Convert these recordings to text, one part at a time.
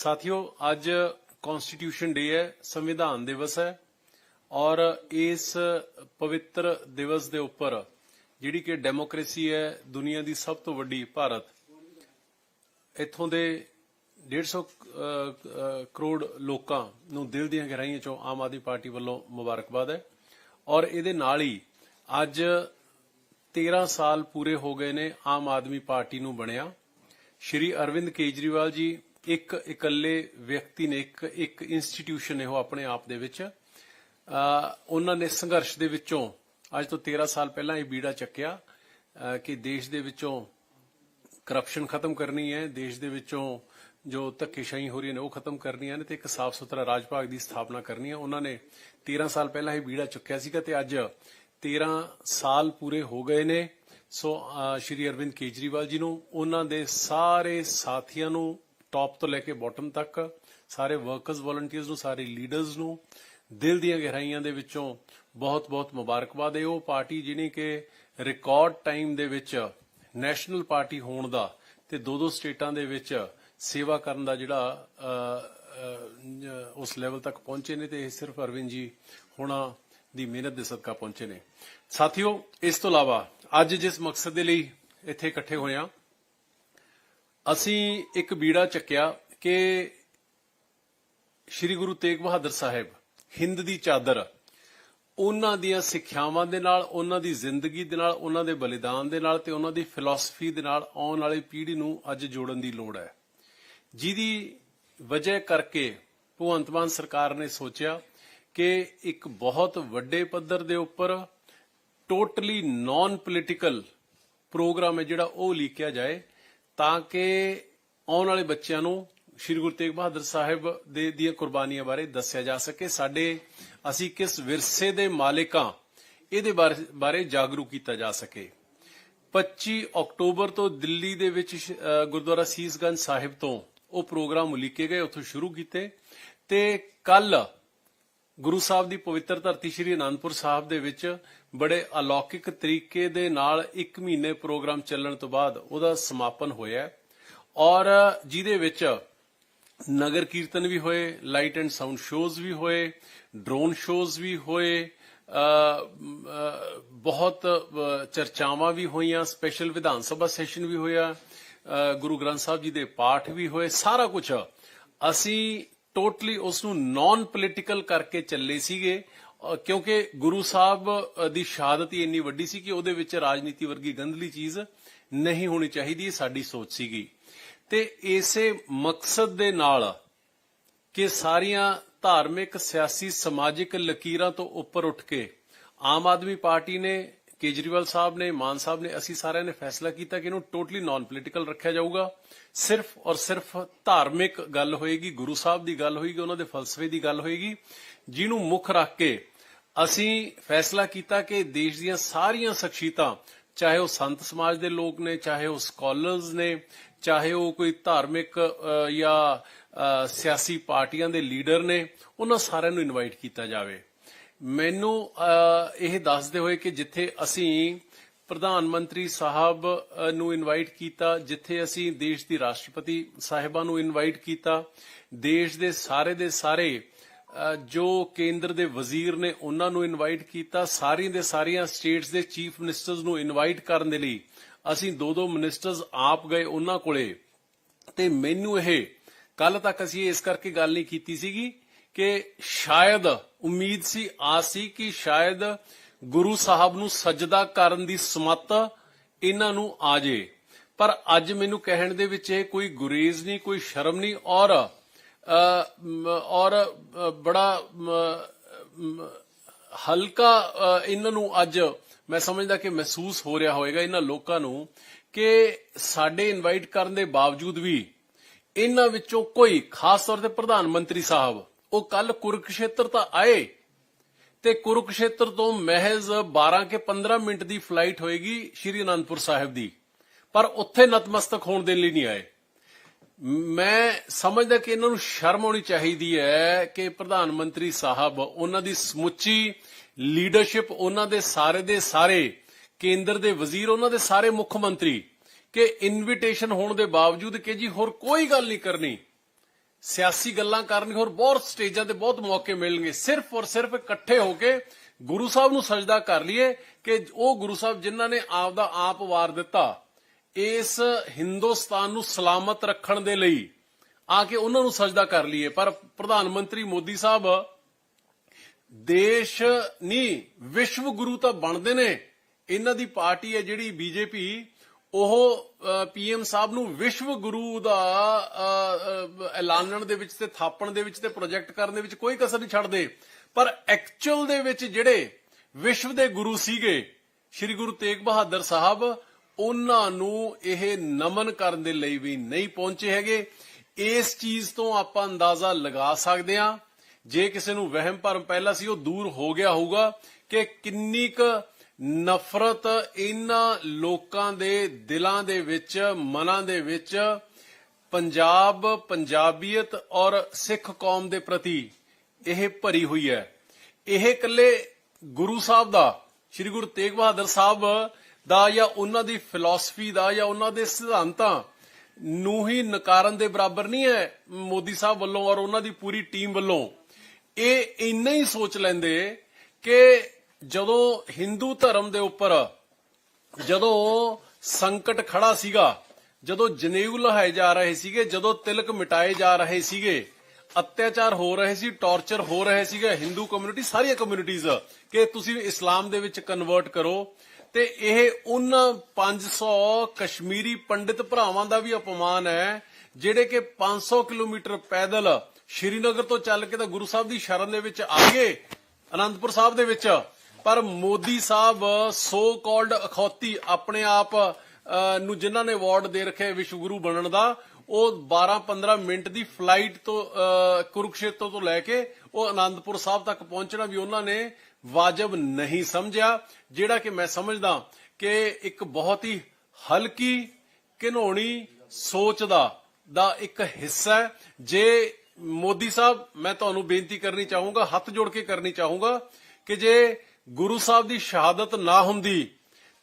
ਸਾਥੀਓ ਅੱਜ ਕਨਸਟੀਟਿਊਸ਼ਨ ਡੇ ਹੈ ਸੰਵਿਧਾਨ ਦਿਵਸ ਹੈ ਔਰ ਇਸ ਪਵਿੱਤਰ ਦਿਵਸ ਦੇ ਉੱਪਰ ਜਿਹੜੀ ਕਿ ਡੈਮੋਕ੍ਰੇਸੀ ਹੈ ਦੁਨੀਆ ਦੀ ਸਭ ਤੋਂ ਵੱਡੀ ਭਾਰਤ ਇੱਥੋਂ ਦੇ 150 ਅ, ਕਰੋੜ ਲੋਕਾਂ ਨੂੰ ਦਿਲ ਦੀਆਂ ਗਹਿਰਾਈਆਂ ਚੋਂ ਆਮ ਆਦਮੀ ਪਾਰਟੀ ਵੱਲੋਂ ਮੁਬਾਰਕਬਾਦ ਹੈ ਔਰ ਇਹਦੇ ਨਾਲ ਹੀ ਅੱਜ 13 ਸਾਲ ਪੂਰੇ ਹੋ ਗਏ ਨੇ ਆਮ ਆਦਮੀ ਪਾਰਟੀ ਨੂੰ ਬਣਿਆ। ਸ਼੍ਰੀ ਅਰਵਿੰਦ ਕੇਜਰੀਵਾਲ ਜੀ ਇੱਕ ਇਕੱਲੇ ਵਿਅਕਤੀ ਨੇ ਇੱਕ ਇੱਕ ਇੰਸਟੀਟਿਊਸ਼ਨ ਨੇ ਉਹ ਆਪਣੇ ਆਪ ਦੇ ਵਿੱਚ ਅ, ਉਹਨਾਂ ਨੇ ਸੰਘਰਸ਼ ਦੇ ਵਿੱਚੋਂ ਅੱਜ ਤੋਂ 13 ਸਾਲ ਪਹਿਲਾਂ ਇਹ ਬੀੜਾ ਚੱਕਿਆ ਕਿ ਦੇਸ਼ ਦੇ ਵਿੱਚੋਂ ਕਰਪਸ਼ਨ ਖਤਮ ਕਰਨੀ ਹੈ ਦੇਸ਼ ਦੇ ਵਿੱਚੋਂ ਜੋ ਧੱਕੇਸ਼ਾਹੀ ਹੋ ਰਹੀ ਨੇ ਉਹ ਖਤਮ ਕਰਨੀਆਂ ਨੇ ਤੇ ਇੱਕ ਸਾਫ਼ ਸੁਥਰਾ ਰਾਜ ਭਾਗ ਦੀ ਸਥਾਪਨਾ ਕਰਨੀ ਹੈ। ਉਹਨਾਂ ਨੇ 13 ਸਾਲ ਪਹਿਲਾਂ ਇਹ ਬੀੜਾ ਚੁੱਕਿਆ ਸੀਗਾ ਤੇ ਅੱਜ 13 ਸਾਲ ਪੂਰੇ ਹੋ ਗਏ ਨੇ। ਸੋ ਸ਼੍ਰੀ ਅਰਵਿੰਦ ਕੇਜਰੀਵਾਲ ਜੀ ਨੂੰ ਉਹਨਾਂ ਦੇ ਸਾਰੇ ਸਾਥੀਆਂ ਨੂੰ ਟੌਪ ਤੋਂ ਲੈ ਕੇ ਬਾਟਮ ਤੱਕ, ਸਾਰੇ ਵਰਕਰਸ ਵਲੰਟੀਅਰਸ ਨੂੰ, ਸਾਰੇ ਲੀਡਰਸ ਨੂੰ, ਦਿਲ ਦੀਆਂ ਗਹਿਰਾਈਆਂ ਦੇ ਵਿੱਚੋਂ ਬਹੁਤ-ਬਹੁਤ ਮੁਬਾਰਕਬਾਦ ਹੈ। ਉਹ ਪਾਰਟੀ ਜਿਹਨੇ ਕਿ ਰਿਕਾਰਡ ਟਾਈਮ ਦੇ ਵਿੱਚ ਨੈਸ਼ਨਲ ਪਾਰਟੀ ਹੋਣ ਦਾ ਤੇ ਦੋ ਦੋ ਸਟੇਟਾਂ ਦੇ ਵਿੱਚ ਸੇਵਾ ਕਰਨ ਦਾ ਜਿਹੜਾ ਉਸ ਲੈਵਲ ਤੱਕ ਪਹੁੰਚੇ ਨੇ ਤੇ ਇਹ ਸਿਰਫ ਅਰਵਿੰਦ ਜੀ ਹੋਣਾ ਦੀ ਮਿਹਨਤ ਦੇ ਸਦਕਾ ਪਹੁੰਚੇ ਨੇ। ਸਾਥੀਓ, ਇਸ ਤੋਂ ਇਲਾਵਾ ਅੱਜ ਜਿਸ ਮਕਸਦ ਦੇ ਲਈ ਇੱਥੇ ਇਕੱਠੇ ਹੋਏ ਆ ਅਸੀਂ ਇੱਕ ਬੀੜਾ ਚੱਕਿਆ ਕਿ ਸ੍ਰੀ ਗੁਰੂ ਤੇਗ ਬਹਾਦਰ ਸਾਹਿਬ ਹਿੰਦ ਦੀ ਚਾਦਰ ਉਹਨਾਂ ਦੀਆਂ ਸਿੱਖਿਆਵਾਂ ਦੇ ਨਾਲ, ਉਹਨਾਂ ਦੀ ਜ਼ਿੰਦਗੀ ਦੇ ਨਾਲ, ਉਹਨਾਂ ਦੇ ਬਲੀਦਾਨ ਦੇ ਨਾਲ ਤੇ ਉਹਨਾਂ ਦੀ ਫਿਲਾਸਫੀ ਦੇ ਨਾਲ ਆਉਣ ਵਾਲੀ ਪੀੜ੍ਹੀ ਨੂੰ ਅੱਜ ਜੋੜਨ ਦੀ ਲੋੜ ਹੈ। ਜਿਹਦੀ ਵਜ੍ਹਾ ਕਰਕੇ ਭਗਵੰਤ ਮਾਨ ਸਰਕਾਰ ਨੇ ਸੋਚਿਆ ਕਿ ਇੱਕ ਬਹੁਤ ਵੱਡੇ ਪੱਧਰ ਦੇ ਉੱਪਰ ਟੋਟਲੀ ਨਾਨ ਪੋਲੀਟੀਕਲ ਪ੍ਰੋਗਰਾਮ ਹੈ ਜਿਹੜਾ ਉਹ ਲਿਖਿਆ ਜਾਏ। ਤਾਂ ਕਿ ਆਉਣ ਵਾਲੇ ਬੱਚਿਆਂ ਨੂੰ ਸ਼੍ਰੀ ਗੁਰੂ ਤੇਗ ਬਹਾਦਰ ਸਾਹਿਬ ਦੇ ਦੀਆਂ ਕੁਰਬਾਨੀਆਂ ਬਾਰੇ ਦੱਸਿਆ ਜਾ ਸਕੇ। ਸਾਡੇ ਅਸੀਂ ਕਿਸ ਵਿਰਸੇ ਦੇ ਮਾਲਿਕਾਂ ਇਹਦੇ ਬਾਰੇ- ਬਾਰੇ ਜਾਗਰੂਕ ਕੀਤਾ ਜਾ ਸਕੇ। 25 ਅਕਤੂਬਰ ਤੋਂ ਦਿੱਲੀ ਦੇ ਵਿੱਚ ਗੁਰਦੁਆਰਾ ਸੀਸਗੰਜ ਸਾਹਿਬ ਤੋਂ ਉਹ ਪ੍ਰੋਗਰਾਮ ਉਲੀਕੇ ਗਏ, ਉੱਥੋਂ ਸ਼ੁਰੂ ਕੀਤੇ। ਤੇ ਕੱਲ ਗੁਰੂ ਸਾਹਿਬ ਦੀ ਪਵਿੱਤਰ ਧਰਤੀ ਸ੍ਰੀ ਅਨੰਦਪੁਰ ਸਾਹਿਬ ਦੇ ਵਿੱਚ ਬੜੇ ਅਲੌਕਿਕ ਤਰੀਕੇ ਦੇ ਨਾਲ 1 ਮਹੀਨੇ ਪ੍ਰੋਗਰਾਮ ਚੱਲਣ ਤੋਂ ਬਾਅਦ ਉਹਦਾ ਸਮਾਪਨ ਹੋਇਆ ਔਰ ਜਿਹਦੇ ਵਿੱਚ ਨਗਰ ਕੀਰਤਨ ਵੀ ਹੋਏ, ਲਾਈਟ ਐਂਡ ਸਾਊਂਡ ਸ਼ੋਜ਼ ਵੀ ਹੋਏ, ਡਰੋਨ ਸ਼ੋਜ਼ ਵੀ ਹੋਏ ਬਹੁਤ ਚਰਚਾਵਾਂ ਵੀ ਹੋਈਆਂ, ਸਪੈਸ਼ਲ ਵਿਧਾਨ ਸਭਾ ਸੈਸ਼ਨ ਵੀ ਹੋਇਆ ਗੁਰੂ ਗ੍ਰੰਥ ਸਾਹਿਬ ਜੀ ਦੇ ਪਾਠ ਵੀ ਹੋਏ, ਸਾਰਾ ਕੁਝ ਅਸੀਂ ਟੋਟਲੀ ਉਸ ਨੂੰ ਨਾਨ ਪੋਲੀਟੀਕਲ ਕਰਕੇ ਚੱਲੇ ਸੀਗੇ ਕਿਉਂਕਿ ਗੁਰੂ ਸਾਹਿਬ ਦੀ ਸ਼ਹਾਦਤ ਹੀ ਇੰਨੀ ਵੱਡੀ ਸੀ ਕਿ ਉਹਦੇ ਵਿੱਚ ਰਾਜਨੀਤੀ ਵਰਗੀ ਗੰਧਲੀ ਚੀਜ਼ ਨਹੀਂ ਹੋਣੀ ਚਾਹੀਦੀ ਸਾਡੀ ਸੋਚ ਸੀਗੀ। ਤੇ ਇਸੇ ਮਕਸਦ ਦੇ ਨਾਲ ਕਿ ਸਾਰੀਆਂ ਧਾਰਮਿਕ, ਸਿਆਸੀ, ਸਮਾਜਿਕ ਲਕੀਰਾਂ ਤੋਂ ਉੱਪਰ ਉੱਠ ਕੇ ਆਮ ਆਦਮੀ ਪਾਰਟੀ ਨੇ ਕੇਜਰੀਵਾਲ ਸਾਹਿਬ ਨੇ, ਮਾਨ ਸਾਹਿਬ ਨੇ, ਅਸੀਂ ਸਾਰਿਆਂ ਨੇ ਫੈਸਲਾ ਕੀਤਾ ਕਿ ਇਹਨੂੰ ਟੋਟਲੀ ਨਾਨ ਪੋਲੀਟੀਕਲ ਰੱਖਿਆ ਜਾਊਗਾ। ਸਿਰਫ ਔਰ ਸਿਰਫ ਧਾਰਮਿਕ ਗੱਲ ਹੋਏਗੀ, ਗੁਰੂ ਸਾਹਿਬ ਦੀ ਗੱਲ ਹੋਏਗੀ, ਉਹਨਾਂ ਦੇ ਫਲਸਫੇ ਦੀ ਗੱਲ ਹੋਏਗੀ, ਜਿਹਨੂੰ ਮੁੱਖ ਰੱਖ ਕੇ ਅਸੀਂ ਫੈਸਲਾ ਕੀਤਾ ਕਿ ਦੇਸ਼ ਦੀਆਂ ਸਾਰੀਆਂ ਸ਼ਖਸੀਅਤਾਂ, ਚਾਹੇ ਉਹ ਸੰਤ ਸਮਾਜ ਦੇ ਲੋਕ ਨੇ, ਚਾਹੇ ਉਹ ਸਕਾਲਰਸ ਨੇ, ਚਾਹੇ ਉਹ ਕੋਈ ਧਾਰਮਿਕ ਜਾਂ ਸਿਆਸੀ ਪਾਰਟੀਆਂ ਦੇ ਲੀਡਰ ਨੇ, ਉਹਨਾਂ ਸਾਰਿਆਂ ਨੂੰ ਇਨਵਾਈਟ ਕੀਤਾ ਜਾਵੇ। ਮੈਨੂੰ ਇਹ ਦੱਸਦੇ ਹੋਏ ਕਿ ਜਿੱਥੇ ਅਸੀਂ ਪ੍ਰਧਾਨ ਮੰਤਰੀ ਸਾਹਿਬ ਨੂੰ ਇਨਵਾਈਟ ਕੀਤਾ, ਜਿੱਥੇ ਅਸੀਂ ਦੇਸ਼ ਦੀ ਰਾਸ਼ਟਰਪਤੀ ਸਾਹਿਬਾਂ ਨੂੰ ਇਨਵਾਈਟ ਕੀਤਾ, ਦੇਸ਼ ਦੇ ਸਾਰੇ ਦੇ ਸਾਰੇ ਜੋ ਕੇਂਦਰ ਦੇ ਵਜ਼ੀਰ ਨੇ ਉਹਨਾਂ ਨੂੰ ਇਨਵਾਈਟ ਕੀਤਾ, ਸਾਰੀ ਦੇ ਸਾਰੀਆਂ ਸਟੇਟਸ ਦੇ ਚੀਫ ਮਿਨਿਸਟਰਸ ਨੂੰ ਇਨਵਾਈਟ ਕਰਨ ਦੇ ਲਈ, ਅਸੀਂ ਦੋ ਦੋ ਮਿਨਿਸਟਰਸ ਆਪ ਗਏ ਉਹਨਾਂ ਕੋਲੇ। ਤੇ ਮੈਨੂੰ ਇਹ ਕੱਲ ਤੱਕ ਅਸੀਂ ਇਸ ਕਰਕੇ ਗੱਲ ਨਹੀਂ ਕੀਤੀ ਸੀਗੀ ਕਿ ਸ਼ਾਇਦ ਉਮੀਦ ਸੀ ਆਸ ਸੀ ਕਿ ਸ਼ਾਇਦ ਗੁਰੂ ਸਾਹਿਬ ਨੂੰ ਸਜਦਾ ਕਰਨ ਦੀ ਸਮੱਤ ਇਹਨਾਂ ਨੂੰ ਆ ਜੇ। ਪਰ ਅੱਜ ਮੈਨੂੰ ਕਹਿਣ ਦੇ ਵਿੱਚ ਇਹ ਕੋਈ ਗੁਰੇਜ਼ ਨਹੀਂ ਕੋਈ ਸ਼ਰਮ ਨਹੀਂ ਔਰ ਔਰ ਬੜਾ ਹਲਕਾ ਅ, ਇਹਨਾਂ ਨੂੰ ਅੱਜ ਮੈਂ ਸਮਝਦਾ ਕਿ ਮਹਿਸੂਸ ਹੋ ਰਿਹਾ ਹੋਵੇਗਾ ਇਹਨਾਂ ਲੋਕਾਂ ਨੂੰ ਕਿ ਸਾਡੇ ਇਨਵਾਈਟ ਕਰਨ ਦੇ ਬਾਵਜੂਦ ਵੀ ਇਹਨਾਂ ਵਿੱਚੋਂ ਕੋਈ ਖਾਸ ਤੌਰ ਤੇ ਪ੍ਰਧਾਨ ਮੰਤਰੀ ਸਾਹਿਬ ਉਹ ਕੱਲ ਕੁਰਕਸ਼ੇਤਰ ਤਾਂ ਆਏ ਤੇ ਕੁਰਕਸ਼ੇਤਰ ਤੋਂ ਮਹਿਜ਼ 12 ਕੇ 15 ਮਿੰਟ ਦੀ ਫਲਾਈਟ ਹੋਏਗੀ ਸ਼੍ਰੀ ਅਨੰਦਪੁਰ ਸਾਹਿਬ ਦੀ। ਪਰ ਉੱਥੇ ਨਤਮਸਤਕ ਹੋਣ ਦੇ ਲਈ ਨਹੀਂ ਆਏ। ਮੈਂ ਸਮਝਦਾ ਕਿ ਇਹਨਾਂ ਨੂੰ ਸ਼ਰਮ ਆਉਣੀ ਚਾਹੀਦੀ ਹੈ ਕਿ ਪ੍ਰਧਾਨ ਮੰਤਰੀ ਸਾਹਿਬ, ਉਹਨਾਂ ਦੀ ਸਮੁੱਚੀ ਲੀਡਰਸ਼ਿਪ ਉਹਨਾਂ ਦੇ ਸਾਰੇ ਦੇ ਸਾਰੇ, ਕੇਂਦਰ ਦੇ ਵਜ਼ੀਰ, ਉਹਨਾਂ ਦੇ ਸਾਰੇ ਮੁੱਖ ਮੰਤਰੀ, ਕਿ ਇਨਵੀਟੇਸ਼ਨ ਹੋਣ ਦੇ ਬਾਵਜੂਦ ਕਿ ਜੀ ਹੋਰ ਕੋਈ ਗੱਲ ਨਹੀਂ ਕਰਨੀ। ਸਿਆਸੀ ਗੱਲਾਂ ਕਰਨਗੇ ਹੋਰ ਬਹੁਤ ਸਟੇਜਾਂ ਤੇ ਬਹੁਤ ਮੌਕੇ ਮਿਲਣਗੇ। ਸਿਰਫ ਔਰ ਸਿਰਫ ਇਕੱਠੇ ਹੋ ਕੇ ਗੁਰੂ ਸਾਹਿਬ ਨੂੰ ਸਜਦਾ ਕਰ ਲਈਏ ਕਿ ਉਹ ਗੁਰੂ ਸਾਹਿਬ ਜਿਨ੍ਹਾਂ ਨੇ ਆਪ ਦਾ ਆਪ ਵਾਰ ਦਿੱਤਾ, ਇਸ ਹਿੰਦੁਸਤਾਨ ਨੂੰ ਸਲਾਮਤ ਰੱਖਣ ਦੇ ਲਈ ਆ ਕੇ ਉਹਨਾਂ ਨੂੰ ਸਜਦਾ ਕਰ ਲਈਏ। ਪਰ ਪ੍ਰਧਾਨ ਮੰਤਰੀ ਮੋਦੀ ਸਾਹਿਬ, ਦੇਸ਼ ਨਹੀਂ ਵਿਸ਼ਵ ਗੁਰੂ ਤਾਂ ਬਣਦੇ ਨੇ। ਇਹਨਾਂ ਦੀ ਪਾਰਟੀ ਹੈ ਜਿਹੜੀ ਬੀਜੇਪੀ। ਉਹ ਪੀਐਮ ਸਾਹਿਬ ਨੂੰ ਵਿਸ਼ਵ ਗੁਰੂ ਦਾ ਐਲਾਨਣ ਦੇ ਵਿੱਚ ਤੇ ਥਾਪਣ ਦੇ ਵਿੱਚ ਤੇ ਪ੍ਰੋਜੈਕਟ ਕਰਨ ਦੇ ਵਿੱਚ ਕੋਈ ਕਸਰ ਨਹੀਂ ਛੱਡਦੇ। ਪਰ ਐਕਚੁਅਲ ਦੇ ਵਿੱਚ ਜਿਹੜੇ ਵਿਸ਼ਵ ਦੇ ਗੁਰੂ ਸੀਗੇ, ਸ੍ਰੀ ਗੁਰੂ ਤੇਗ ਬਹਾਦਰ ਸਾਹਿਬ, ਉਹਨਾਂ ਨੂੰ ਇਹ ਨਮਨ ਕਰਨ ਦੇ ਲਈ ਵੀ ਨਹੀਂ ਪਹੁੰਚੇ ਹੈਗੇ। ਇਸ ਚੀਜ਼ ਤੋਂ ਆਪਾਂ ਅੰਦਾਜ਼ਾ ਲਗਾ ਸਕਦੇ ਹਾਂ। ਜੇ ਕਿਸੇ ਨੂੰ ਵਹਿਮ ਭਰਮ ਪਹਿਲਾਂ ਸੀ, ਉਹ ਦੂਰ ਹੋ ਗਿਆ ਹੋਊਗਾ ਕਿ ਕਿੰਨੀ ਕੁ ਨਫ਼ਰਤ ਇਹਨਾਂ ਲੋਕਾਂ ਦੇ ਦਿਲਾਂ ਦੇ ਵਿੱਚ, ਮਨਾਂ ਦੇ ਵਿੱਚ ਪੰਜਾਬ, ਪੰਜਾਬੀਅਤ ਔਰ ਸਿੱਖ ਕੌਮ ਦੇ ਪ੍ਰਤੀ ਇਹ ਭਰੀ ਹੋਈ ਹੈ। ਇਹ ਇਕੱਲੇ ਗੁਰੂ ਸਾਹਿਬ ਦਾ, ਸ੍ਰੀ ਗੁਰੂ ਤੇਗ ਬਹਾਦਰ ਸਾਹਿਬ ਦਾ ਜਾਂ ਉਹਨਾਂ ਦੀ ਫਿਲਾਸਫੀ ਦਾ ਜਾਂ ਉਹਨਾਂ ਦੇ ਸਿਧਾਂਤਾਂ ਨੂੰ ਹੀ ਨਕਾਰਨ ਦੇ ਬਰਾਬਰ ਨਹੀਂ ਹੈ ਮੋਦੀ ਸਾਹਿਬ ਵੱਲੋਂ ਔਰ ਉਹਨਾਂ ਦੀ ਪੂਰੀ ਟੀਮ ਵੱਲੋਂ। ਇਹ ਇੰਨਾ ਹੀ ਸੋਚ ਲੈਂਦੇ ਕਿ ਜਦੋਂ ਹਿੰਦੂ ਧਰਮ ਦੇ ਉੱਪਰ ਜਦੋਂ ਸੰਕਟ ਖੜਾ ਸੀਗਾ, ਜਦੋਂ ਜਨੇਊ ਲਹਾਏ ਜਾ ਰਹੇ ਸੀਗੇ, ਜਦੋਂ ਤਿਲਕ ਮਿਟਾਏ ਜਾ ਰਹੇ ਸੀਗੇ, ਅਤਿਆਚਾਰ ਹੋ ਰਹੇ ਸੀ, ਟਾਰਚਰ ਹੋ ਰਹੇ ਸੀਗੇ, ਹਿੰਦੂ ਕਮਿਊਨਿਟੀ ਸਾਰੀਆਂ ਕਮਿਊਨਿਟੀਆਂ ਕਿ ਤੁਸੀਂ ਇਸਲਾਮ ਦੇ ਵਿੱਚ ਕਨਵਰਟ ਕਰੋ, ਤੇ ਇਹ ਉਹਨਾਂ 500 ਕਸ਼ਮੀਰੀ ਪੰਡਿਤ ਭਰਾਵਾਂ ਦਾ ਵੀ ਅਪਮਾਨ ਹੈ, ਜਿਹੜੇ ਕਿ 500 ਕਿਲੋਮੀਟਰ ਪੈਦਲ ਸ਼੍ਰੀਨਗਰ ਤੋਂ ਚੱਲ ਕੇ ਤਾਂ ਗੁਰੂ ਸਾਹਿਬ ਦੀ ਸ਼ਰਨ ਦੇ ਵਿੱਚ ਆ ਗਏ, ਅਨੰਦਪੁਰ ਸਾਹਿਬ ਦੇ ਵਿੱਚ। ਪਰ ਮੋਦੀ ਸਾਹਿਬ ਸੋ ਕਾਲਡ ਅਖੌਤੀ ਆਪਣੇ ਆਪ ਨੂੰ ਜਿਨ੍ਹਾਂ ਨੇ ਅਵਾਰਡ ਦੇ ਰੱਖਿਆ ਵਿਸ਼ਵ ਗੁਰੂ ਬਣਨ ਦਾ, ਉਹ 12-15 ਮਿੰਟ ਦੀ ਫਲਾਈਟ ਤੋਂ ਕੁਰੂਕਸ਼ੇਤਰ ਤੋਂ ਲੈ ਕੇ ਉਹ ਅਨੰਦਪੁਰ ਸਾਹਿਬ ਤੱਕ ਪਹੁੰਚਣਾ ਵੀ ਉਹਨਾਂ ਨੇ ਵਾਜਬ ਨਹੀਂ ਸਮਝਿਆ, ਜਿਹੜਾ ਕਿ ਮੈਂ ਸਮਝਦਾ ਕਿ ਇੱਕ ਬਹੁਤ ਹੀ ਹਲਕੀ, ਘਿਨੋਣੀ ਸੋਚ ਦਾ ਦਾ ਇੱਕ ਹਿੱਸਾ ਜੇ ਮੋਦੀ ਸਾਹਿਬ, ਮੈਂ ਤੁਹਾਨੂੰ ਬੇਨਤੀ ਕਰਨੀ ਚਾਹੂੰਗਾ, ਹੱਥ ਜੋੜ ਕੇ ਕਰਨੀ ਚਾਹੂੰਗਾ ਕਿ ਜੇ ਗੁਰੂ ਸਾਹਿਬ ਦੀ ਸ਼ਹਾਦਤ ਨਾ ਹੁੰਦੀ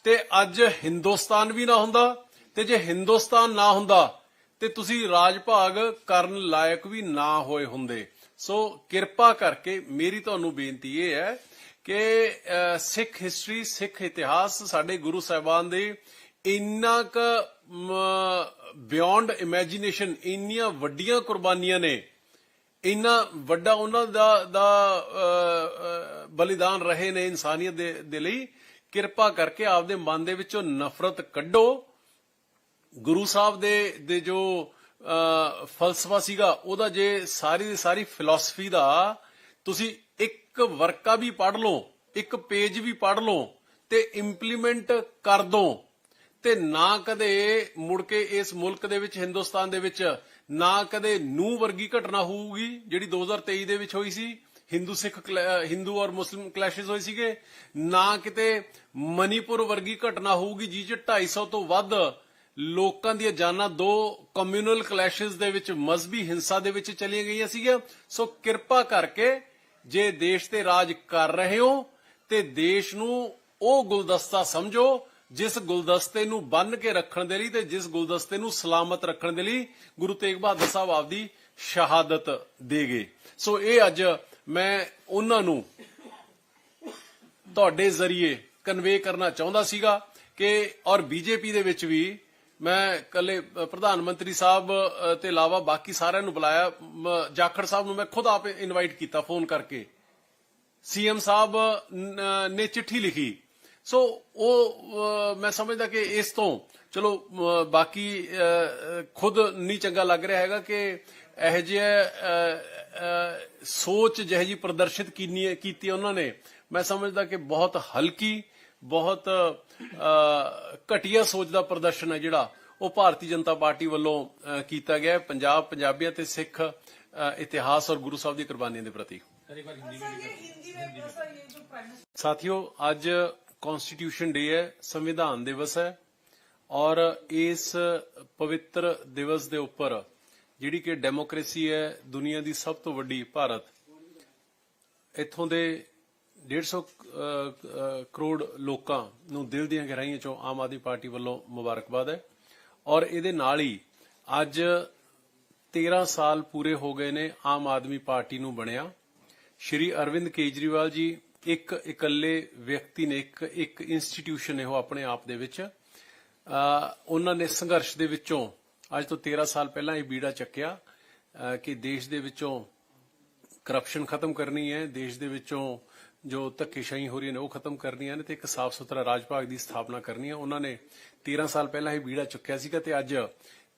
ਤੇ ਅੱਜ ਹਿੰਦੁਸਤਾਨ ਵੀ ਨਾ ਹੁੰਦਾ, ਤੇ ਜੇ ਹਿੰਦੁਸਤਾਨ ਨਾ ਹੁੰਦਾ, ਤੇ ਤੁਸੀਂ ਰਾਜ ਭਾਗ ਕਰਨ ਲਾਇਕ ਵੀ ਨਾ ਹੋਏ ਹੁੰਦੇ। ਸੋ ਕਿਰਪਾ ਕਰਕੇ ਮੇਰੀ ਤੁਹਾਨੂੰ ਬੇਨਤੀ ਇਹ ਹੈ ਕਿ ਸਿੱਖ ਹਿਸਟਰੀ ਸਿੱਖ ਇਤਿਹਾਸ ਸਾਡੇ ਗੁਰੂ ਸਾਹਿਬਾਨ ਦੇ ਇੰਨਾ ਕ ਬਿਯੋਂਡ ਇਮੇਜਿਨੇਸ਼ਨ ਇੰਨੀਆਂ ਵੱਡੀਆਂ ਕੁਰਬਾਨੀਆਂ ਨੇ। ਇੰਨਾ ਵੱਡਾ ਉਹਨਾਂ ਦਾ ਦਾ ਬਲੀਦਾਨ ਰਹੇ ਨੇ ਇਨਸਾਨੀਅਤ ਦੇ ਦੇ ਲਈ, ਕਿਰਪਾ ਕਰਕੇ ਆਪਦੇ ਮਨ ਦੇ ਵਿੱਚੋਂ ਨਫ਼ਰਤ ਕੱਢੋ। ਗੁਰੂ ਸਾਹਿਬ ਦੇ ਦੇ ਜੋ ਫਲਸਫਾ ਸੀਗਾ, ਉਹਦਾ ਜੇ ਸਾਰੀ ਦੀ ਸਾਰੀ ਫਿਲਾਸਫੀ ਦਾ, ਤੁਸੀਂ ਇੱਕ ਵਰਕਾ ਵੀ ਪੜ ਲਓ, ਇੱਕ ਪੇਜ ਵੀ ਪੜ ਲਓ, ਤੇ ਇੰਪਲੀਮੈਂਟ ਕਰ ਦੋ। ਤੇ ਨਾ ਕਦੇ ਮੁੜ ਕੇ ਇਸ ਮੁਲਕ ਦੇ ਵਿੱਚ, ਹਿੰਦੁਸਤਾਨ ਦੇ ਵਿੱਚ ਨਾ ਕਦੇ ਨੂ ਵਰਗੀ ਘਟਨਾ ਹੋਊਗੀ ਜਿਹੜੀ 2023 ਦੇ ਵਿੱਚ ਹੋਈ ਸੀ। ਹਿੰਦੂ ਸਿੱਖ ਹਿੰਦੂ ਔਰ ਮੁਸਲਿਮ ਕਲੈਸ਼ਸ ਹੋਏ ਸੀਗੇ। ਨਾ ਕਿਤੇ ਮਨੀਪੁਰ ਵਰਗੀ ਘਟਨਾ ਹੋਊਗੀ ਜਿਸ 'ਚ 250 ਤੋਂ ਵੱਧ ਲੋਕਾਂ ਦੀਆਂ ਜਾਨਾਂ ਦੋ ਕਮਿਊਨਲ ਕਲੈਸ਼ਸ ਦੇ ਵਿੱਚ ਮਜ਼ਬੀ ਹਿੰਸਾ ਦੇ ਵਿੱਚ ਚਲੀਆਂ ਗਈਆਂ ਸੀਗੀਆਂ। ਸੋ ਕਿਰਪਾ ਕਰਕੇ ਜੇ ਦੇਸ਼ ਤੇ ਰਾਜ ਕਰ ਰਹੇ ਹੋ ਤੇ ਦੇਸ਼ ਨੂੰ ਉਹ ਗੁਲਦਸਤਾ ਸਮਝੋ ਜਿਸ ਗੁਲਦਸਤੇ ਨੂੰ ਬੰਨ ਕੇ ਰੱਖਣ ਦੇ ਲਈ ਤੇ ਜਿਸ ਗੁਲਦਸਤੇ ਨੂੰ ਸਲਾਮਤ ਰੱਖਣ ਦੇ ਲਈ ਗੁਰੂ ਤੇਗ ਬਹਾਦਰ ਸਾਹਿਬ ਆਪਦੀ ਸ਼ਹਾਦਤ ਦੇ ਗਏ ਸੋ ਇਹ ਅੱਜ ਮੈਂ ਉਹਨਾਂ ਨੂੰ ਤੁਹਾਡੇ ਜ਼ਰੀਏ ਕਨਵੇ ਕਰਨਾ ਚਾਹੁੰਦਾ ਸੀਗਾ ਕਿ ਔਰ ਬੀਜੇਪੀ ਦੇ ਵਿੱਚ ਵੀ ਮੈਂ ਕੱਲੇ ਪ੍ਰਧਾਨ ਮੰਤਰੀ ਸਾਹਿਬ ਅ, ਤੇ ਇਲਾਵਾ ਬਾਕੀ ਸਾਰਿਆਂ ਨੂੰ ਬੁਲਾਇਆ। ਜਾਖੜ ਸਾਹਿਬ ਨੂੰ ਮੈਂ ਖੁਦ ਆਪ ਇਨਵਾਈਟ ਕੀਤਾ ਫੋਨ ਕਰਕੇ। ਸੀਐਮ ਸਾਹਿਬ ਨੇ ਚਿੱਠੀ ਲਿਖੀ। ਸੋ ਉਹ ਮੈਂ ਸਮਝਦਾ ਕਿ ਇਸ ਤੋਂ ਚਲੋ ਬਾਕੀ ਖੁਦ ਨਹੀਂ ਚੰਗਾ ਲੱਗ ਰਿਹਾ ਹੈਗਾ ਕਿ ਇਹ ਜਿਹੇ ਸੋਚ ਜਿਹੀ ਜੀ ਪ੍ਰਦਰਸ਼ਿਤ ਕੀਤੀ ਹੈ ਉਹਨਾਂ ਨੇ। ਮੈਂ ਸਮਝਦਾ ਕਿ ਬਹੁਤ ਹਲਕੀ ਬਹੁਤ ਘਟੀਆ ਸੋਚ ਦਾ ਪ੍ਰਦਰਸ਼ਨ ਹੈ ਜਿਹੜਾ ਉਹ ਭਾਰਤੀ ਜਨਤਾ ਪਾਰਟੀ ਵੱਲੋਂ ਕੀਤਾ ਗਿਆ ਪੰਜਾਬ ਪੰਜਾਬੀਆਂ ਤੇ ਸਿੱਖ ਇਤਿਹਾਸ ਔਰ ਗੁਰੂ ਸਾਹਿਬ ਦੀ ਕੁਰਬਾਨੀਆਂ ਦੇ ਪ੍ਰਤੀ। ਸਾਥੀਓ ਅੱਜ ਕਨਸਟੀਟਿਊਸ਼ਨ ਡੇ ਹੈ ਸੰਵਿਧਾਨ ਦਿਵਸ ਹੈ ਔਰ ਇਸ ਪਵਿੱਤਰ ਦਿਵਸ ਦੇ ਉੱਪਰ ਜਿਹੜੀ ਕਿ ਡੈਮੋਕ੍ਰੇਸੀ ਹੈ ਦੁਨੀਆ ਦੀ ਸਭ ਤੋਂ ਵੱਡੀ ਭਾਰਤ ਇੱਥੋਂ ਦੇ 150 ਅ, ਕਰੋੜ ਲੋਕਾਂ ਨੂੰ ਦਿਲ ਦੀਆਂ ਗਹਿਰਾਈਆਂ ਚੋਂ ਆਮ ਆਦਮੀ ਪਾਰਟੀ ਵੱਲੋਂ ਮੁਬਾਰਕਬਾਦ ਹੈ ਔਰ ਇਹਦੇ ਨਾਲ ਹੀ ਅੱਜ 13 ਸਾਲ ਪੂਰੇ ਹੋ ਗਏ ਨੇ ਆਮ ਆਦਮੀ ਪਾਰਟੀ ਨੂੰ ਬਣਿਆ। ਸ਼੍ਰੀ ਅਰਵਿੰਦ ਕੇਜਰੀਵਾਲ ਜੀ ਇੱਕ ਇਕੱਲੇ ਵਿਅਕਤੀ ਨੇ, ਇੱਕ ਇੱਕ ਇੰਸਟੀਟਿਊਸ਼ਨ ਨੇ ਉਹ ਆਪਣੇ ਆਪ ਦੇ ਵਿੱਚ ਅਹ ਉਹਨਾਂ ਨੇ ਸੰਘਰਸ਼ ਦੇ ਵਿੱਚੋਂ, ਅੱਜ ਤੋਂ 13 ਸਾਲ ਪਹਿਲਾਂ ਇਹ ਬੀੜਾ ਚੱਕਿਆ ਕਿ ਦੇਸ਼ ਦੇ ਵਿੱਚੋਂ ਕਰਪਸ਼ਨ ਖਤਮ ਕਰਨੀ ਹੈ, ਦੇਸ਼ ਦੇ ਵਿੱਚੋਂ ਜੋ ਧੱਕੇਸ਼ਾਹੀ ਹੋ ਰਹੀ ਨੇ ਉਹ ਖਤਮ ਕਰਨੀਆਂ ਨੇ ਤੇ ਇੱਕ ਸਾਫ਼ ਸੁਥਰਾ ਰਾਜ ਭਾਗ ਦੀ ਸਥਾਪਨਾ ਕਰਨੀ ਹੈ। ਉਹਨਾਂ ਨੇ 13 ਸਾਲ ਪਹਿਲਾਂ ਇਹ ਬੀੜਾ ਚੁੱਕਿਆ ਸੀਗਾ ਤੇ ਅੱਜ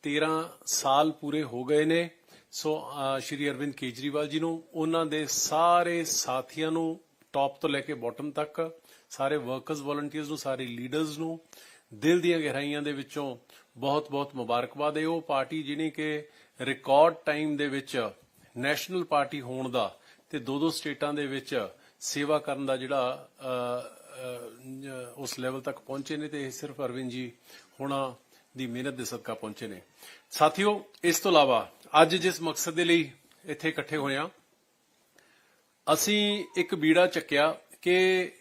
13 ਸਾਲ ਪੂਰੇ ਹੋ ਗਏ ਨੇ। ਸੋ ਸ਼੍ਰੀ ਅਰਵਿੰਦ ਕੇਜਰੀਵਾਲ ਜੀ ਨੂੰ, ਉਹਨਾਂ ਦੇ ਸਾਰੇ ਸਾਥੀਆਂ ਨੂੰ ਟੌਪ ਤੋਂ ਲੈ ਕੇ ਬਾਟਮ ਤੱਕ, ਸਾਰੇ ਵਰਕਰਸ ਵਲੰਟੀਅਰਸ ਨੂੰ, ਸਾਰੇ ਲੀਡਰਸ ਨੂੰ, ਦਿਲ ਦੀਆਂ ਗਹਿਰਾਈਆਂ ਦੇ ਵਿੱਚੋਂ ਬਹੁਤ-ਬਹੁਤ ਮੁਬਾਰਕਬਾਦ ਹੈ। ਉਹ ਪਾਰਟੀ ਜਿਹਨੇ ਕਿ ਰਿਕਾਰਡ ਟਾਈਮ ਦੇ ਵਿੱਚ ਨੈਸ਼ਨਲ ਪਾਰਟੀ ਹੋਣ ਦਾ ਤੇ ਦੋ ਦੋ ਸਟੇਟਾਂ ਦੇ ਵਿੱਚ ਸੇਵਾ ਕਰਨ ਦਾ ਜਿਹੜਾ ਉਸ ਲੈਵਲ ਤੱਕ ਪਹੁੰਚੇ ਨੇ ਤੇ ਇਹ ਸਿਰਫ ਅਰਵਿੰਦ ਜੀ ਹੋਣਾ ਦੀ ਮਿਹਨਤ ਦੇ ਸਦਕਾ ਪਹੁੰਚੇ ਨੇ। ਸਾਥੀਓ, ਇਸ ਤੋਂ ਇਲਾਵਾ ਅੱਜ ਜਿਸ ਮਕਸਦ ਦੇ ਲਈ ਇੱਥੇ ਇਕੱਠੇ ਹੋਏ ਆ ਅਸੀਂ ਇੱਕ ਬੀੜਾ ਚੱਕਿਆ ਕਿ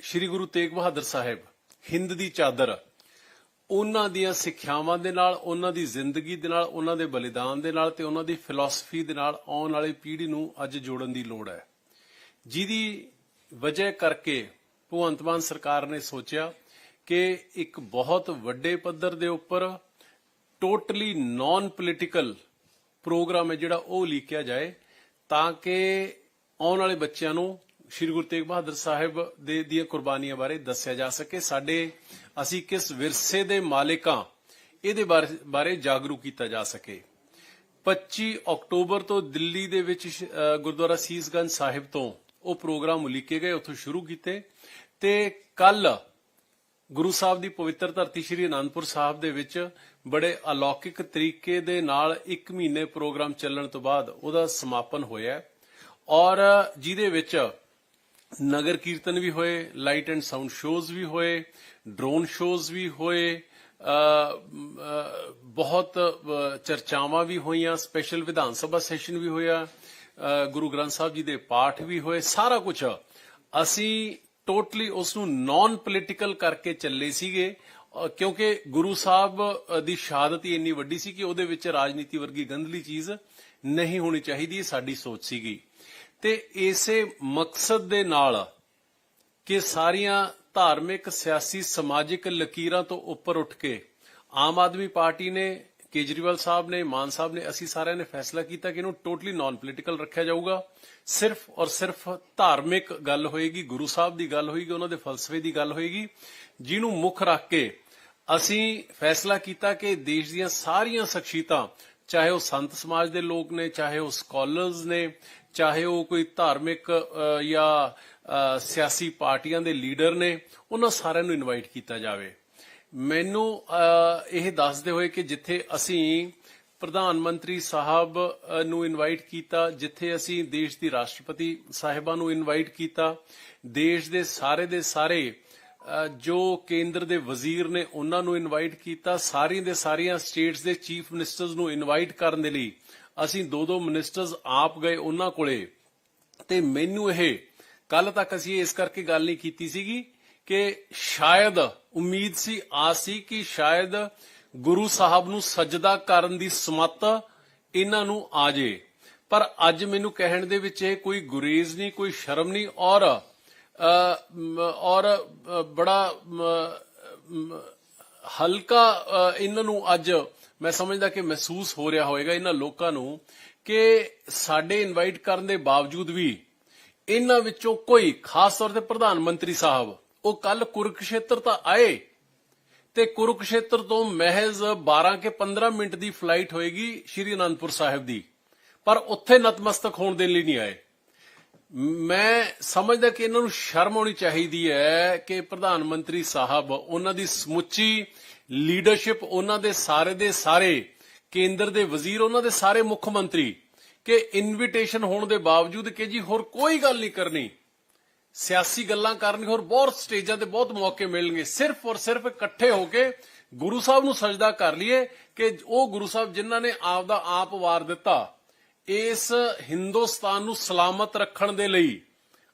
ਸ੍ਰੀ ਗੁਰੂ ਤੇਗ ਬਹਾਦਰ ਸਾਹਿਬ ਹਿੰਦ ਦੀ ਚਾਦਰ ਉਹਨਾਂ ਦੀਆਂ ਸਿੱਖਿਆਵਾਂ ਦੇ ਨਾਲ, ਉਹਨਾਂ ਦੀ ਜ਼ਿੰਦਗੀ ਦੇ ਨਾਲ, ਉਹਨਾਂ ਦੇ ਬਲੀਦਾਨ ਦੇ ਨਾਲ ਤੇ ਉਹਨਾਂ ਦੀ ਫਿਲਾਸਫੀ ਦੇ ਨਾਲ ਆਉਣ ਵਾਲੀ ਪੀੜ੍ਹੀ ਨੂੰ ਅੱਜ ਜੋੜਨ ਦੀ ਲੋੜ ਹੈ। ਜਿਹਦੀ ਵਜ੍ਹਾ ਕਰਕੇ ਭਗਵੰਤ ਮਾਨ ਸਰਕਾਰ ਨੇ ਸੋਚਿਆ ਕਿ ਇੱਕ ਬਹੁਤ ਵੱਡੇ ਪੱਧਰ ਦੇ ਉੱਪਰ ਟੋਟਲੀ ਨਾਨ ਪੋਲੀਟੀਕਲ ਪ੍ਰੋਗਰਾਮ ਹੈ ਜਿਹੜਾ ਉਹ ਲੀਕਿਆ ਜਾਏ। ਤਾਂ ਕਿ ਆਉਣ ਵਾਲੇ ਬੱਚਿਆਂ ਨੂੰ ਸ੍ਰੀ ਗੁਰੂ ਤੇਗ ਬਹਾਦਰ ਸਾਹਿਬ ਦੇ ਦੀਆਂ ਕੁਰਬਾਨੀਆਂ ਬਾਰੇ ਦੱਸਿਆ ਜਾ ਸਕੇ। ਸਾਡੇ ਅਸੀਂ ਕਿਸ ਵਿਰਸੇ ਦੇ ਮਾਲਿਕਾਂ ਇਹਦੇ ਬਾਰੇ- ਬਾਰੇ ਜਾਗਰੂਕ ਕੀਤਾ ਜਾ ਸਕੇ। 25 ਅਕਤੂਬਰ ਤੋਂ ਦਿੱਲੀ ਦੇ ਵਿੱਚ ਗੁਰਦੁਆਰਾ ਸੀਸਗੰਜ ਸਾਹਿਬ ਤੋਂ ਉਹ ਪ੍ਰੋਗਰਾਮ ਉਲੀਕੇ ਗਏ, ਉੱਥੋਂ ਸ਼ੁਰੂ ਕੀਤੇ। ਤੇ ਕੱਲ ਗੁਰੂ ਸਾਹਿਬ ਦੀ ਪਵਿੱਤਰ ਧਰਤੀ ਸ੍ਰੀ ਅਨੰਦਪੁਰ ਸਾਹਿਬ ਦੇ ਵਿੱਚ ਬੜੇ ਅਲੌਕਿਕ ਤਰੀਕੇ ਦੇ ਨਾਲ 1 ਮਹੀਨੇ ਪ੍ਰੋਗਰਾਮ ਚੱਲਣ ਤੋਂ ਬਾਅਦ ਉਹਦਾ ਸਮਾਪਨ ਹੋਇਆ ਔਰ ਜਿਹਦੇ ਵਿੱਚ ਨਗਰ ਕੀਰਤਨ ਵੀ ਹੋਏ ਲਾਈਟ ਐਂਡ ਸਾਊਂਡ ਸ਼ੋਜ਼ ਵੀ ਹੋਏ ਡਰੋਨ ਸ਼ੋਜ਼ ਵੀ ਹੋਏ ਬਹੁਤ ਚਰਚਾਵਾਂ ਵੀ ਹੋਈਆਂ ਸਪੈਸ਼ਲ ਵਿਧਾਨ ਸਭਾ ਸੈਸ਼ਨ ਵੀ ਹੋਇਆ ਅ, ਗੁਰੂ ਗ੍ਰੰਥ ਸਾਹਿਬ ਜੀ ਦੇ ਪਾਠ ਵੀ ਹੋਏ ਸਾਰਾ ਕੁਝ ਅਸੀਂ ਟੋਟਲੀ ਉਸ ਨੂੰ ਨਾਨ ਪੋਲੀਟੀਕਲ ਕਰਕੇ ਚੱਲੇ ਸੀਗੇ ਕਿਉਂਕਿ ਗੁਰੂ ਸਾਹਿਬ ਦੀ ਸ਼ਹਾਦਤ ਹੀ ਇੰਨੀ ਵੱਡੀ ਸੀ ਕਿ ਉਹਦੇ ਵਿੱਚ ਰਾਜਨੀਤੀ ਵਰਗੀ ਗੰਧਲੀ ਚੀਜ਼ ਨਹੀਂ ਹੋਣੀ ਚਾਹੀਦੀ, ਇਹ ਸਾਡੀ ਸੋਚ ਸੀਗੀ। ਤੇ ਇਸੇ ਮਕਸਦ ਦੇ ਨਾਲ ਕਿ ਸਾਰੀਆਂ ਧਾਰਮਿਕ, ਸਿਆਸੀ, ਸਮਾਜਿਕ ਲਕੀਰਾਂ ਤੋਂ ਉੱਪਰ ਉੱਠ ਕੇ ਆਮ ਆਦਮੀ ਪਾਰਟੀ ਨੇ ਕੇਜਰੀਵਾਲ ਸਾਹਿਬ ਨੇ, ਮਾਨ ਸਾਹਿਬ ਨੇ, ਅਸੀਂ ਸਾਰਿਆਂ ਨੇ ਫੈਸਲਾ ਕੀਤਾ ਕਿ ਇਹਨੂੰ ਟੋਟਲੀ ਨਾਨ ਪੋਲੀਟੀਕਲ ਰੱਖਿਆ ਜਾਊਗਾ। ਸਿਰਫ ਔਰ ਸਿਰਫ ਧਾਰਮਿਕ ਗੱਲ ਹੋਏਗੀ, ਗੁਰੂ ਸਾਹਿਬ ਦੀ ਗੱਲ ਹੋਏਗੀ, ਉਹਨਾਂ ਦੇ ਫਲਸਫੇ ਦੀ ਗੱਲ ਹੋਏਗੀ, ਜਿਹਨੂੰ ਮੁੱਖ ਰੱਖ ਕੇ ਅਸੀਂ ਫੈਸਲਾ ਕੀਤਾ ਕਿ ਦੇਸ਼ ਦੀਆਂ ਸਾਰੀਆਂ ਸ਼ਖਸੀਅਤਾਂ ਚਾਹੇ ਉਹ ਸੰਤ ਸਮਾਜ ਦੇ ਲੋਕ ਨੇ, ਚਾਹੇ ਉਹ ਸਕਾਲਰਸ ਨੇ, ਚਾਹੇ ਉਹ ਕੋਈ ਧਾਰਮਿਕ ਜਾਂ ਸਿਆਸੀ ਪਾਰਟੀਆਂ ਦੇ ਲੀਡਰ ਨੇ, ਉਹਨਾਂ ਸਾਰਿਆਂ ਨੂੰ ਇਨਵਾਈਟ ਕੀਤਾ ਜਾਵੇ। ਮੈਨੂੰ ਇਹ ਦੱਸਦੇ ਹੋਏ ਕਿ ਜਿੱਥੇ ਅਸੀਂ ਪ੍ਰਧਾਨ ਮੰਤਰੀ ਸਾਹਿਬ ਨੂੰ ਇਨਵਾਈਟ ਕੀਤਾ, ਜਿੱਥੇ ਅਸੀਂ ਦੇਸ਼ ਦੀ ਰਾਸ਼ਟਰਪਤੀ ਸਾਹਿਬਾਂ ਨੂੰ ਇਨਵਾਈਟ ਕੀਤਾ, ਦੇਸ਼ ਦੇ ਸਾਰੇ ਦੇ ਸਾਰੇ ਜੋ ਕੇਂਦਰ ਦੇ ਵਜ਼ੀਰ ਨੇ ਉਹਨਾਂ ਨੂੰ ਇਨਵਾਈਟ ਕੀਤਾ, ਸਾਰੀਆਂ ਦੇ ਸਾਰੀਆਂ ਸਟੇਟਸ ਦੇ ਚੀਫ ਮਿਨਿਸਟਰਸ ਨੂੰ ਇਨਵਾਈਟ ਕਰਨ ਦੇ ਲਈ ਅਸੀਂ ਦੋ ਦੋ ਮਿਨਿਸਟਰਸ ਆਪ ਗਏ ਉਹਨਾਂ ਕੋਲੇ। ਤੇ ਮੈਨੂੰ ਇਹ ਕੱਲ ਤੱਕ ਅਸੀਂ ਇਸ ਕਰਕੇ ਗੱਲ ਨਹੀਂ ਕੀਤੀ ਸੀਗੀ ਕਿ ਸ਼ਾਇਦ ਉਮੀਦ ਸੀ ਆਸ ਸੀ ਕਿ ਸ਼ਾਇਦ ਗੁਰੂ ਸਾਹਿਬ ਨੂੰ ਸਜਦਾ ਕਰਨ ਦੀ ਸਮਤ ਇਹਨਾਂ ਨੂੰ ਆ ਜੇ। ਪਰ ਅੱਜ ਮੈਨੂੰ ਕਹਿਣ ਦੇ ਵਿੱਚ ਇਹ ਕੋਈ ਗੁਰੇਜ਼ ਨਹੀਂ ਕੋਈ ਸ਼ਰਮ ਨਹੀਂ ਔਰ ਅ, ਔਰ ਬੜਾ ਹਲਕਾ ਅ, ਇਹਨਾਂ ਨੂੰ ਅੱਜ ਮੈਂ ਸਮਝਦਾ ਕਿ ਮਹਿਸੂਸ ਹੋ ਰਿਹਾ ਹੋਵੇਗਾ ਇਹਨਾਂ ਲੋਕਾਂ ਨੂੰ ਕਿ ਸਾਡੇ ਇਨਵਾਈਟ ਕਰਨ ਦੇ ਬਾਵਜੂਦ ਵੀ ਇਹਨਾਂ ਵਿੱਚੋਂ ਕੋਈ ਖਾਸ ਤੌਰ ਤੇ ਪ੍ਰਧਾਨ ਮੰਤਰੀ ਸਾਹਿਬ ਉਹ ਕੱਲ ਕੁਰਕਸ਼ੇਤਰ ਤਾਂ ਆਏ ਤੇ ਕੁਰਕਸ਼ੇਤਰ ਤੋਂ ਮਹਿਜ਼ 12 ਕੇ 15 ਮਿੰਟ ਦੀ ਫਲਾਈਟ ਹੋਏਗੀ ਸ਼੍ਰੀ ਅਨੰਦਪੁਰ ਸਾਹਿਬ ਦੀ। ਪਰ ਉੱਥੇ ਨਤਮਸਤਕ ਹੋਣ ਦੇ ਲਈ ਨਹੀਂ ਆਏ। ਮੈਂ ਸਮਝਦਾ ਕਿ ਇਹਨਾਂ ਨੂੰ ਸ਼ਰਮ ਆਉਣੀ ਚਾਹੀਦੀ ਹੈ ਕਿ ਪ੍ਰਧਾਨ ਮੰਤਰੀ ਸਾਹਿਬ, ਉਹਨਾਂ ਦੀ ਸਮੁੱਚੀ ਲੀਡਰਸ਼ਿਪ ਉਹਨਾਂ ਦੇ ਸਾਰੇ ਦੇ ਸਾਰੇ, ਕੇਂਦਰ ਦੇ ਵਜ਼ੀਰ, ਉਹਨਾਂ ਦੇ ਸਾਰੇ ਮੁੱਖ ਮੰਤਰੀ, ਕਿ ਇਨਵੀਟੇਸ਼ਨ ਹੋਣ ਦੇ ਬਾਵਜੂਦ ਕਿ ਜੀ ਹੋਰ ਕੋਈ ਗੱਲ ਨਹੀਂ ਕਰਨੀ। ਸਿਆਸੀ ਗੱਲਾਂ ਕਰਨੀ ਹੋਰ ਬਹੁਤ ਸਟੇਜਾਂ ਤੇ ਬਹੁਤ ਮੌਕੇ ਮਿਲਣਗੇ। ਸਿਰਫ ਔਰ ਸਿਰਫ ਇਕੱਠੇ ਹੋ ਕੇ ਗੁਰੂ ਸਾਹਿਬ ਨੂੰ ਸਜਦਾ ਕਰ ਲਈਏ ਕਿ ਉਹ ਗੁਰੂ ਸਾਹਿਬ ਜਿਨ੍ਹਾਂ ਨੇ ਆਪ ਦਾ ਆਪ ਵਾਰ ਦਿੱਤਾ ਇਸ ਹਿੰਦੁਸਤਾਨ ਨੂੰ ਸਲਾਮਤ ਰੱਖਣ ਦੇ ਲਈ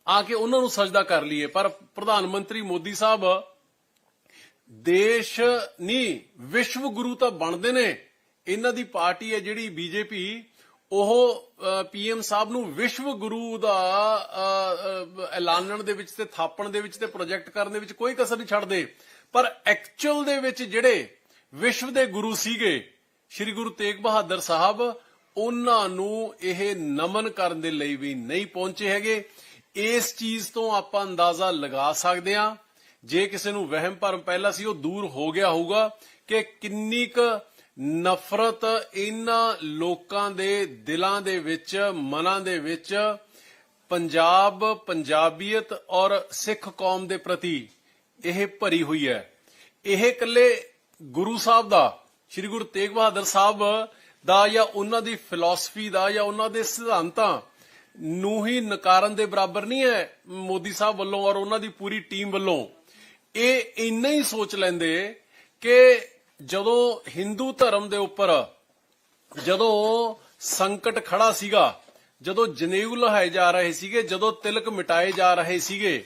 ਆ ਕੇ ਉਹਨਾਂ ਨੂੰ ਸਜਦਾ ਕਰ ਲਈਏ। ਪਰ ਪ੍ਰਧਾਨ ਮੰਤਰੀ ਮੋਦੀ ਸਾਹਿਬ, ਦੇਸ਼ ਨਹੀਂ ਵਿਸ਼ਵ ਗੁਰੂ ਤਾਂ ਬਣਦੇ ਨੇ। ਇਹਨਾਂ ਦੀ ਪਾਰਟੀ ਹੈ ਜਿਹੜੀ ਬੀਜੇਪੀ। ਉਹ ਪੀਐਮ ਸਾਹਿਬ ਨੂੰ ਵਿਸ਼ਵ ਗੁਰੂ ਦਾ ਐਲਾਨਣ ਦੇ ਵਿੱਚ ਤੇ ਥਾਪਣ ਦੇ ਵਿੱਚ ਤੇ ਪ੍ਰੋਜੈਕਟ ਕਰਨ ਦੇ ਵਿੱਚ ਕੋਈ ਕਸਰ ਨਹੀਂ ਛੱਡਦੇ। ਪਰ ਐਕਚੁਅਲ ਦੇ ਵਿੱਚ ਜਿਹੜੇ ਵਿਸ਼ਵ ਦੇ ਗੁਰੂ ਸੀਗੇ, ਸ੍ਰੀ ਗੁਰੂ ਤੇਗ ਬਹਾਦਰ ਸਾਹਿਬ, ਉਹਨਾਂ ਨੂੰ ਇਹ ਨਮਨ ਕਰਨ ਦੇ ਲਈ ਵੀ ਨਹੀਂ ਪਹੁੰਚੇ ਹੈਗੇ। ਇਸ ਚੀਜ਼ ਤੋਂ ਆਪਾਂ ਅੰਦਾਜ਼ਾ ਲਗਾ ਸਕਦੇ ਹਾਂ। ਜੇ ਕਿਸੇ ਨੂੰ ਵਹਿਮ ਭਰਮ ਪਹਿਲਾਂ ਸੀ, ਉਹ ਦੂਰ ਹੋ ਗਿਆ ਹੋਊਗਾ ਕਿ ਕਿੰਨੀ ਕੁ ਨਫ਼ਰਤ ਇਹਨਾਂ ਲੋਕਾਂ ਦੇ ਦਿਲਾਂ ਦੇ ਵਿੱਚ, ਮਨਾਂ ਦੇ ਵਿੱਚ, ਪੰਜਾਬ, ਪੰਜਾਬੀਅਤ ਔਰ ਸਿੱਖ ਕੌਮ ਦੇ ਪ੍ਰਤੀ ਇਹ ਭਰੀ ਹੋਈ ਹੈ। ਇਹ ਇਕੱਲੇ ਗੁਰੂ ਸਾਹਿਬ ਦਾ, ਸ੍ਰੀ ਗੁਰੂ ਤੇਗ ਬਹਾਦਰ ਸਾਹਿਬ ਦਾ ਜਾਂ ਉਹਨਾਂ ਦੀ ਫਿਲਾਸਫੀ ਦਾ ਜਾਂ ਉਹਨਾਂ ਦੇ ਸਿਧਾਂਤਾਂ ਨੂੰ ਹੀ ਨਕਾਰਨ ਦੇ ਬਰਾਬਰ ਨਹੀਂ ਹੈ ਮੋਦੀ ਸਾਹਿਬ ਵੱਲੋਂ ਔਰ ਉਹਨਾਂ ਦੀ ਪੂਰੀ ਟੀਮ ਵੱਲੋਂ। ਇਹ ਇੰਨਾ ਹੀ ਸੋਚ ਲੈਂਦੇ ਕਿ ਜਦੋਂ ਹਿੰਦੂ ਧਰਮ ਦੇ ਉੱਪਰ ਜਦੋਂ ਸੰਕਟ ਖੜਾ ਸੀਗਾ, ਜਦੋਂ ਜਨੇਊ ਲਹਾਏ ਜਾ ਰਹੇ ਸੀਗੇ, ਜਦੋਂ ਤਿਲਕ ਮਿਟਾਏ ਜਾ ਰਹੇ ਸੀਗੇ,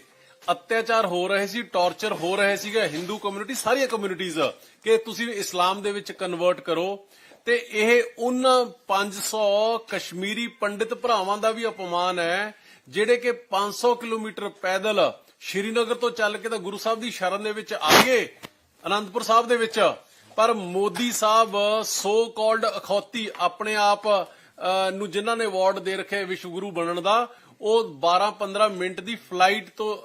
ਅਤਿਆਚਾਰ ਹੋ ਰਹੇ ਸੀ, ਟਾਰਚਰ ਹੋ ਰਹੇ ਸੀਗੇ, ਹਿੰਦੂ ਕਮਿਊਨਿਟੀ ਸਾਰੀਆਂ ਕਮਿਊਨਿਟੀਆਂ ਕਿ ਤੁਸੀਂ ਇਸਲਾਮ ਦੇ ਵਿੱਚ ਕਨਵਰਟ ਕਰੋ, ਤੇ ਇਹ ਉਹਨਾਂ 500 ਕਸ਼ਮੀਰੀ ਪੰਡਿਤ ਭਰਾਵਾਂ ਦਾ ਵੀ ਅਪਮਾਨ ਹੈ, ਜਿਹੜੇ ਕਿ 500 ਕਿਲੋਮੀਟਰ ਪੈਦਲ ਸ਼੍ਰੀਨਗਰ ਤੋਂ ਚੱਲ ਕੇ ਤਾਂ ਗੁਰੂ ਸਾਹਿਬ ਦੀ ਸ਼ਰਨ ਦੇ ਵਿੱਚ ਆ ਗਏ, ਅਨੰਦਪੁਰ ਸਾਹਿਬ ਦੇ ਵਿੱਚ। ਪਰ ਮੋਦੀ ਸਾਹਿਬ ਸੋ ਕਾਲਡ ਅਖੌਤੀ ਆਪਣੇ ਆਪ ਨੂੰ ਜਿਨ੍ਹਾਂ ਨੇ ਅਵਾਰਡ ਦੇ ਰੱਖਿਆ ਵਿਸ਼ਵ ਗੁਰੂ ਬਣਨ ਦਾ, ਉਹ 12-15 ਮਿੰਟ ਦੀ ਫਲਾਈਟ ਤੋਂ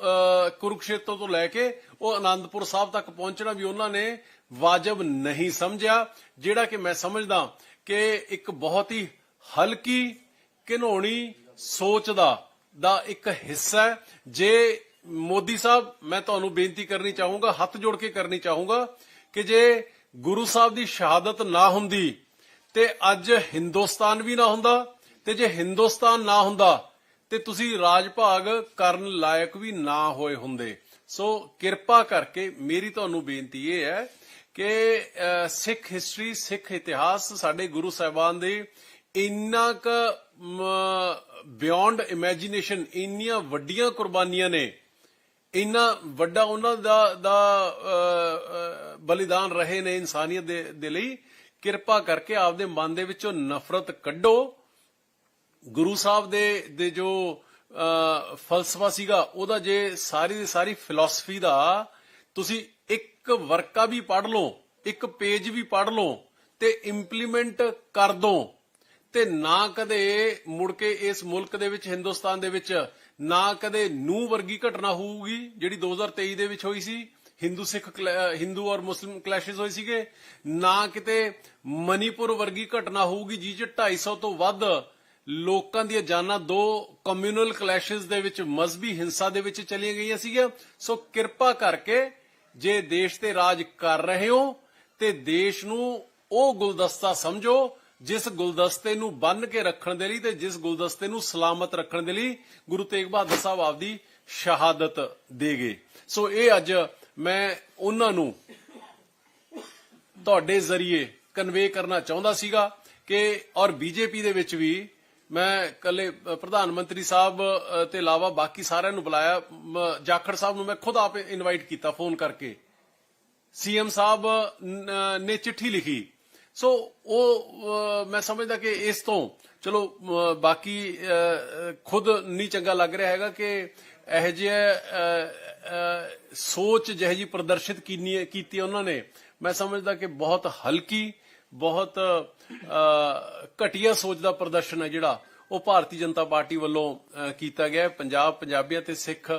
ਕੁਰੂਕਸ਼ੇਤਰ ਤੋਂ ਲੈ ਕੇ ਉਹ ਆਨੰਦਪੁਰ ਸਾਹਿਬ ਤੱਕ ਪਹੁੰਚਣਾ ਵੀ ਉਹਨਾਂ ਨੇ ਵਾਜਬ ਨਹੀਂ ਸਮਝਿਆ। ਜਿਹੜਾ ਕਿ ਮੈਂ ਸਮਝਦਾ ਕਿ ਇੱਕ ਬਹੁਤ ਹੀ ਹਲਕੀ, ਘਿਨੋਣੀ ਸੋਚ ਦਾ ਦਾ ਇੱਕ ਹਿੱਸਾ ਹੈ। ਜੇ ਮੋਦੀ ਸਾਹਿਬ, ਮੈਂ ਤੁਹਾਨੂੰ ਬੇਨਤੀ ਕਰਨੀ ਚਾਹੂੰਗਾ, ਹੱਥ ਜੋੜ ਕੇ ਕਰਨੀ ਚਾਹੂੰਗਾ ਕਿ ਜੇ ਗੁਰੂ ਸਾਹਿਬ ਦੀ ਸ਼ਹਾਦਤ ਨਾ ਹੁੰਦੀ ਤੇ ਅੱਜ ਹਿੰਦੁਸਤਾਨ ਵੀ ਨਾ ਹੁੰਦਾ ਤੇ ਜੇ ਹਿੰਦੁਸਤਾਨ ਨਾ ਹੁੰਦਾ ਤੇ ਤੁਸੀਂ ਰਾਜ ਭਾਗ ਕਰਨ ਲਾਇਕ ਵੀ ਨਾ ਹੋਏ ਹੁੰਦੇ। ਸੋ ਕਿਰਪਾ ਕਰਕੇ ਮੇਰੀ ਤੁਹਾਨੂੰ ਬੇਨਤੀ ਇਹ ਹੈ ਕਿ ਸਿੱਖ ਹਿਸਟਰੀ ਸਿੱਖ ਇਤਿਹਾਸ ਸਾਡੇ ਗੁਰੂ ਸਾਹਿਬਾਨ ਦੇ ਇੰਨਾ ਕ ਬਿਯੋਂਡ ਇਮੇਜਿਨੇਸ਼ਨ ਇੰਨੀਆਂ ਵੱਡੀਆਂ ਕੁਰਬਾਨੀਆਂ ਨੇ। ਇੰਨਾ ਵੱਡਾ ਉਹਨਾਂ ਦਾ ਦਾ ਬਲੀਦਾਨ ਰਹੇ ਨੇ ਇਨਸਾਨੀਅਤ ਦੇ ਦੇ ਲਈ, ਕਿਰਪਾ ਕਰਕੇ ਆਪਦੇ ਮਨ ਦੇ ਵਿੱਚੋਂ ਨਫ਼ਰਤ ਕੱਢੋ। ਗੁਰੂ ਸਾਹਿਬ ਦੇ ਦੇ ਜੋ ਫਲਸਫਾ ਸੀਗਾ, ਉਹਦਾ ਜੇ ਸਾਰੀ ਦੀ ਸਾਰੀ ਫਿਲਾਸਫੀ ਦਾ, ਤੁਸੀਂ ਇੱਕ ਵਰਕਾ ਵੀ ਪੜ੍ਹ ਲਓ, ਇੱਕ ਪੇਜ ਵੀ ਪੜ੍ਹ ਲਓ, ਤੇ ਇੰਪਲੀਮੈਂਟ ਕਰ ਦੋ। ਤੇ ਨਾ ਕਦੇ ਮੁੜ ਕੇ ਇਸ ਮੁਲਕ ਦੇ ਵਿੱਚ, ਹਿੰਦੁਸਤਾਨ ਦੇ ਵਿੱਚ ਨਾ ਕਦੇ ਨੂੰ ਵਰਗੀ ਘਟਨਾ ਹੋਊਗੀ ਜਿਹੜੀ 2023 ਦੇ ਵਿੱਚ ਹੋਈ ਸੀ। ਹਿੰਦੂ ਸਿੱਖ ਹਿੰਦੂ ਔਰ ਮੁਸਲਿਮ ਕਲੈਸ਼ਸ ਹੋਏ ਸੀਗੇ। ਨਾ ਕਿਤੇ ਮਨੀਪੁਰ ਵਰਗੀ ਘਟਨਾ ਹੋਊਗੀ ਜਿਹ 'ਚ 250 ਤੋਂ ਵੱਧ ਲੋਕਾਂ ਦੀਆਂ ਜਾਨਾਂ ਦੋ ਕਮਿਊਨਲ ਕਲੈਸ਼ਸ ਦੇ ਵਿੱਚ ਮਜ਼ਬੀ ਹਿੰਸਾ ਦੇ ਵਿੱਚ ਚਲੀਆਂ ਗਈਆਂ ਸੀਗੀਆਂ। ਸੋ ਕਿਰਪਾ ਕਰਕੇ ਜੇ ਦੇਸ਼ ਤੇ ਰਾਜ ਕਰ ਰਹੇ ਹੋ ਤੇ ਦੇਸ਼ ਨੂੰ ਉਹ ਗੁਲਦਸਤਾ ਸਮਝੋ ਜਿਸ ਗੁਲਦਸਤੇ ਨੂੰ ਬੰਨ ਕੇ ਰੱਖਣ ਦੇ ਲਈ ਤੇ ਜਿਸ ਗੁਲਦਸਤੇ ਨੂੰ ਸਲਾਮਤ ਰੱਖਣ ਦੇ ਲਈ ਗੁਰੂ ਤੇਗ ਬਹਾਦਰ ਸਾਹਿਬ ਆਪਦੀ ਸ਼ਹਾਦਤ ਦੇ ਗਏ ਸੋ ਇਹ ਅੱਜ ਮੈਂ ਉਹਨਾਂ ਨੂੰ ਤੁਹਾਡੇ ਜ਼ਰੀਏ ਕਨਵੇ ਕਰਨਾ ਚਾਹੁੰਦਾ ਸੀਗਾ ਕਿ ਔਰ ਬੀਜੇਪੀ ਦੇ ਵਿੱਚ ਵੀ ਮੈਂ ਕੱਲੇ ਪ੍ਰਧਾਨ ਮੰਤਰੀ ਸਾਹਿਬ ਅ, ਤੇ ਇਲਾਵਾ ਬਾਕੀ ਸਾਰਿਆਂ ਨੂੰ ਬੁਲਾਇਆ। ਜਾਖੜ ਸਾਹਿਬ ਨੂੰ ਮੈਂ ਖੁਦ ਆਪ ਇਨਵਾਈਟ ਕੀਤਾ ਫੋਨ ਕਰਕੇ। ਸੀਐਮ ਸਾਹਿਬ ਨੇ ਚਿੱਠੀ ਲਿਖੀ। ਸੋ ਉਹ ਮੈਂ ਸਮਝਦਾ ਕਿ ਇਸ ਤੋਂ, ਚਲੋ ਬਾਕੀ ਖੁਦ ਨਹੀਂ ਚੰਗਾ ਲੱਗ ਰਿਹਾ ਹੈਗਾ ਕਿ ਇਹ ਜਿਹੇ ਸੋਚ ਜਿਹੇ ਜੀ ਪ੍ਰਦਰਸ਼ਿਤ ਕੀਨੀ, ਕੀਤੀ ਉਹਨਾਂ ਨੇ। ਮੈਂ ਸਮਝਦਾ ਕਿ ਬਹੁਤ ਹਲਕੀ, ਬਹੁਤ ਘਟੀਆ ਸੋਚ ਦਾ ਪ੍ਰਦਰਸ਼ਨ ਹੈ ਜਿਹੜਾ ਉਹ ਭਾਰਤੀ ਜਨਤਾ ਪਾਰਟੀ ਵੱਲੋਂ ਕੀਤਾ ਗਿਆ ਪੰਜਾਬ, ਪੰਜਾਬੀਆਂ ਤੇ ਸਿੱਖ